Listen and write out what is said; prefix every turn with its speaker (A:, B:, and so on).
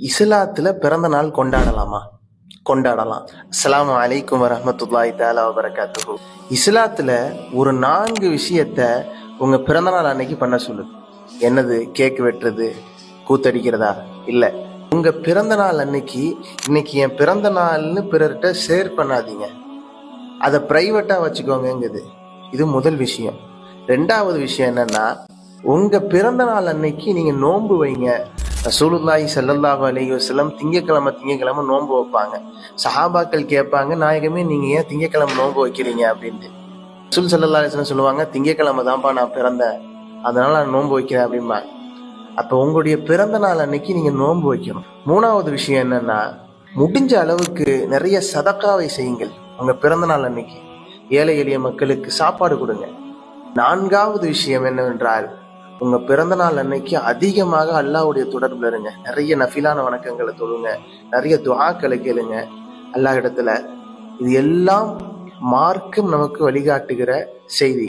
A: இஸ்லாத்துல பிறந்த நாள் கொண்டாடலாமா? கொண்டாடலாம். அஸ்லாம் அலைக்கும் வரமத்துல்லாய் தாலா வரகாத்து இஸ்லாத்துல ஒரு நான்கு விஷயத்த உங்க பிறந்த நாள் அன்னைக்கு பண்ண சொல்லுது. என்னது? கேக் வெட்டுறது? கூத்தடிக்கிறதா? இல்ல. உங்க பிறந்த நாள் அன்னைக்கு இன்னைக்கு என் பிறந்த நாள்னு பிறர்கிட்ட ஷேர் பண்ணாதீங்க. அதை பிரைவேட்டா வச்சுக்கோங்கங்குது. இது முதல் விஷயம். ரெண்டாவது விஷயம் என்னன்னா உங்க பிறந்த நாள் அன்னைக்கு நீங்க நோன்பு வைங்க. ரசூலுல்லாஹி சல்லல்லாஹு அலைஹி வஸல்லம் திங்கக்கிழமை திங்கக்கிழமை நோன்பு வைப்பாங்க. சஹாபாக்கள் கேட்பாங்க நாயகமே நீங்கள் ஏன் திங்கக்கிழமை நோன்பு வைக்கிறீங்க? அப்படின்ட்டு. ரசூல் சல்லா அலிஸ்லாம் சொல்லுவாங்க திங்கக்கிழமை தான்ப்பா நான் பிறந்தேன். அதனால நான் நோன்பு வைக்கிறேன் அப்படிம்பாங்க. அப்போ உங்களுடைய பிறந்த நாள் அன்னைக்கு நீங்கள் நோன்பு வைக்கணும். மூணாவது விஷயம் என்னன்னா முடிஞ்ச அளவுக்கு நிறைய சதக்காவை செய்யுங்கள் உங்கள் பிறந்த நாள் அன்னைக்கு. ஏழை எளிய மக்களுக்கு சாப்பாடு கொடுங்க. நான்காவது விஷயம் என்னவென்றால் உங்க பிறந்த நாள் அன்னைக்கு அதிகமாக அல்லாவுடைய தொடர்புல இருங்க. நிறைய நஃபிலான வணக்கங்களை தொழுங்க. நிறைய துவாக்களை கேளுங்க. அல்லாஹ் இடத்துல இது எல்லாம் மார்க்கம் நமக்கு வழிகாட்டுகிற செய்தி.